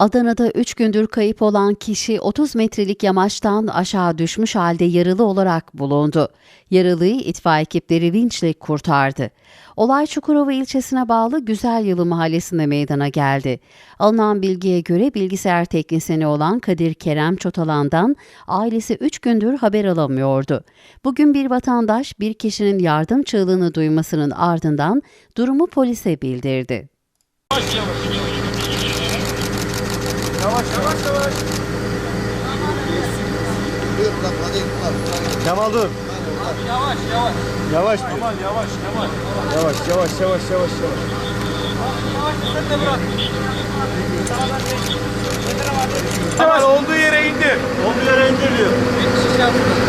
Adana'da 3 gündür kayıp olan kişi 30 metrelik yamaçtan aşağı düşmüş halde yaralı olarak bulundu. Yaralıyı itfaiye ekipleri vinçle kurtardı. Olay Çukurova ilçesine bağlı Güzel Yılı mahallesinde meydana geldi. Alınan bilgiye göre bilgisayar teknisyeni olan Kadir Kerem Çotalan'dan ailesi 3 gündür haber alamıyordu. Bugün bir vatandaş bir kişinin yardım çığlığını duymasının ardından durumu polise bildirdi. Kemal dur. Yavaş yavaş. Yavaş dur. Aman yavaş Kemal. Yavaş yavaş yavaş yavaş yavaş. Yavaş sen de bırak. Kemal olduğu yere indir. Olduğu yere indir diyor. Bir kişi şey yaptı.